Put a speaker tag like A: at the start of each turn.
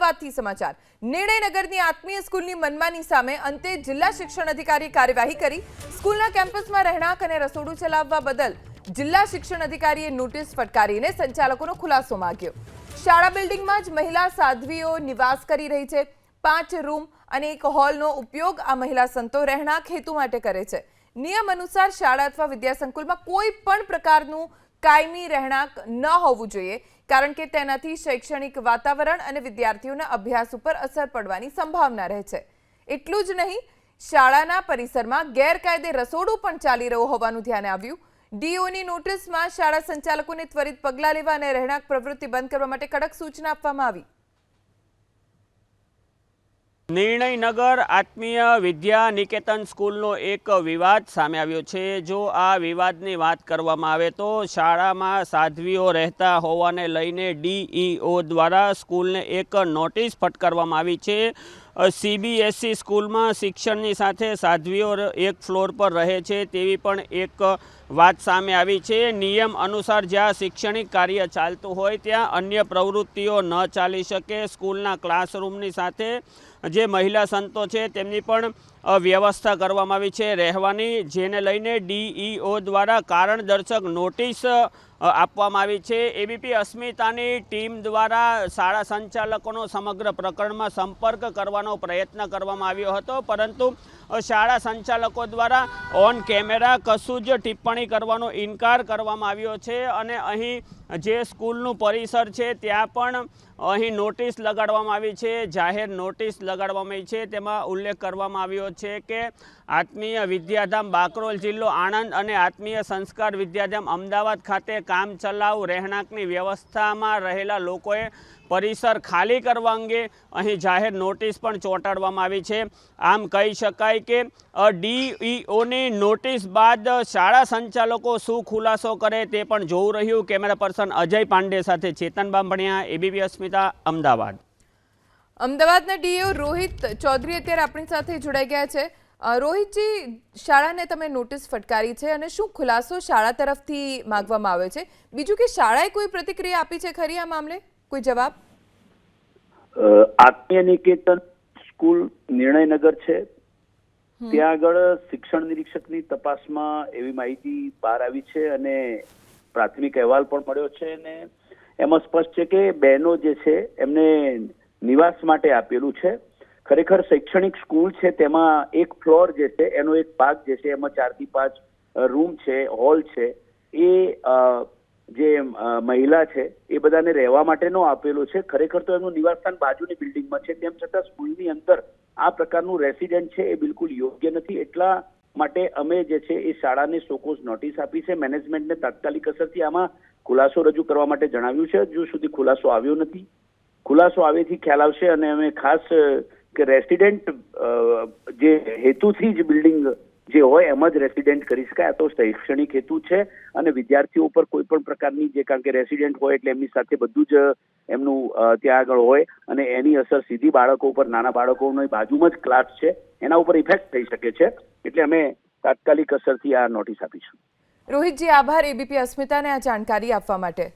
A: અમદાવાદથી સમાચાર. નિર્ણયનગરની આત્મીય સ્કૂલની મનમાની સામે અંતે જિલ્લા શિક્ષણ અધિકારીએ કાર્યવાહી કરી. સ્કૂલના કેમ્પસમાં રહેણાંક અને રસોડું ચલાવવા બદલ જિલ્લા શિક્ષણ અધિકારીએ નોટિસ ફટકારીને સંચાલકોનો ખુલાસો માંગ્યો. શાળા બિલ્ડિંગમાં જ મહિલા સાધ્વીઓ નિવાસ કરી રહી છે. પાંચ રૂમ અને એક હોલનો ઉપયોગ આ મહિલા સંતો રહેણાંક હેતુ માટે કરે છે. નિયમ અનુસાર શાળા અથવા વિદ્યાસંકુલમાં કોઈ પણ પ્રકારનું કાયમી રહેણાંક ન હોવું જોઈએ, કારણ કે તેનાથી શૈક્ષણિક વાતાવરણ અને વિદ્યાર્થીઓના અભ્યાસ ઉપર અસર પડવાની સંભાવના રહે છે. એટલું જ નહીં, શાળાના પરિસરમાં ગેરકાયદે રસોડું પણ ચાલી રહ્યું હોવાનું ધ્યાને આવ્યું. ડીઓની નોટિસમાં શાળા સંચાલકોને ત્વરિત પગલાં લેવા અને રહેણાંક પ્રવૃત્તિ બંધ કરવા માટે કડક સૂચના આપવામાં આવી.
B: નિર્ણયનગર આત્મીય વિદ્યા નિકેતન સ્કૂલનો એક વિવાદ સામે આવ્યો છે. જો આ વિવાદની વાત કરવામાં આવે તો શાળામાં સાધ્વીઓ રહેતા હોવાને લઈને ડીઈઓ દ્વારા સ્કૂલને એક નોટિસ ફટકારવામાં આવી છે. સીબીએસઈ સ્કૂલમાં શિક્ષણની સાથે સાધ્વીઓ એક ફ્લોર પર રહે છે તેવી પણ એક વાત સામે આવી છે. નિયમ અનુસાર જ્યાં શૈક્ષણિક કાર્ય ચાલતું હોય ત્યાં અન્ય પ્રવૃત્તિઓ ન ચાલી શકે. સ્કૂલના ક્લાસરૂમની સાથે જે મહિલા સંતો છે તેમની પણ વ્યવસ્થા કરવામાં આવી છે રહેવાની, જેને લઈને ડીઈઓ દ્વારા કારણદર્શક નોટિસ આપવામાં આવી છે. એબીપી અસ્મિતાની ટીમ દ્વારા શાળા સંચાલકોનો સમગ્ર પ્રકરણમાં સંપર્ક કરવાનો પ્રયત્ન કરવામાં આવ્યો હતો. પરંતુ શાળા સંચાલકો દ્વારા ઓન કેમેરા કશું જ ટિપ્પણી કરવાનો ઇનકાર કરવામાં આવ્યો છે અને અહીં જે સ્કૂલનું પરિસર છે, ત્યાં પણ અહીં નોટિસ લગાડવામાં આવી છે. જાહેર નોટિસ લગાડવામાં આવી છે. તેમાં ઉલ્લેખ કરવામાં આવ્યો છે કે આત્મીય વિદ્યાધામ બાકરોલ જિલ્લો આણંદ અને આત્મીય સંસ્કાર વિદ્યાધામ અમદાવાદ ખાતે કામ ચલાવ રહેણાંકની વ્યવસ્થામાં રહેલા લોકોએ પરિસર ખાલી કરવા અંગે અહીં જાહેર નોટિસ પણ ચોંટાડવામાં આવી છે. આમ કહી શકાય કે ડીઈઓની નોટિસ બાદ શાળા સંચાલકો શું ખુલાસો કરે તે પણ જોવું રહ્યું. કેમેરા પર્સન અજય પાંડે સાથે ચેતન બાંભણિયા, એબીપી અસ્મિતા, અમદાવાદ.
A: અમદાવાદના ડીઓ રોહિત ચૌધરી અત્યારે આપણી સાથે જોડાઈ ગયા છે. રોહિતજી શાળાને તમે નોટિસ ફટકારી છે અને શું ખુલાસો શાળા તરફથી માંગવામાં આવ્યો છે? બીજું કે શાળાએ કોઈ પ્રતિક્રિયા આપી છે ખરી આ મામલે? કોઈ જવાબ?
C: આત્મીય નિકેતન સ્કૂલ નિર્ણયનગર છે. ત્યાં આગળ શિક્ષણ નિરીક્ષકની તપાસમાં એવી માહિતી બહાર આવી છે અને પ્રાથમિક અહેવાલ પણ મળ્યો છે અને એમાં સ્પષ્ટ છે કે બહેનો જે છે એમને નિવાસ માટે આપેલું છે. ખરેખર શૈક્ષણિક સ્કૂલ છે, તેમાં એક ફ્લોર જે છે, એનો એક ભાગ જે છે, એમાં ચારથી પાંચ રૂમ છે, હોલ છે, એ જે મહિલા છે, એ બધાને રહેવા માટેનો આપેલો છે. ખરેખર તો એમનું નિવાસસ્થાન બાજુની બિલ્ડિંગમાં છે, તેમ છતાં સ્કૂલની અંદર આ પ્રકારનું રેસિડેન્ટ છે, એ બિલકુલ યોગ્ય નથી. એટલા માટે અમે જે છે, એ શાળાને સોકોઝ નોટિસ આપી છે. મેનેજમેન્ટને તાત્કાલિક અસરથી આમાં ખુલાસો રજૂ કરવા માટે જણાવ્યું છે. હજુ સુધી ખુલાસો આવ્યો નથી. ખુલાસો આવેથી ખ્યાલ આવશે અને અમે ખાસ કે રેસિડેન્ટ જે હેતુથી જ બિલ્ડિંગ જે હોય એમ જ રેસિડેન્ટ કરી શકાય. આ તો શૈક્ષણિક હેતુ છે અને વિદ્યાર્થીઓ ઉપર કોઈ પણ પ્રકારની જે કારણ કે રેસિડેન્ટ હોય એટલે એમની સાથે બધું જ એમનું ત્યાં આગળ હોય અને એની અસર સીધી બાળકો ઉપર, નાના બાળકોની બાજુમાં જ ક્લાસ છે. એના ઉપર ઇફેક્ટ થઈ શકે છે. એટલે અમે તાત્કાલિક અસરથી આ નોટિસ આપીશું.
A: રોહિતજી, આભાર. એબીપી અસ્મિતાને આ જાણકારી આપવા માટે.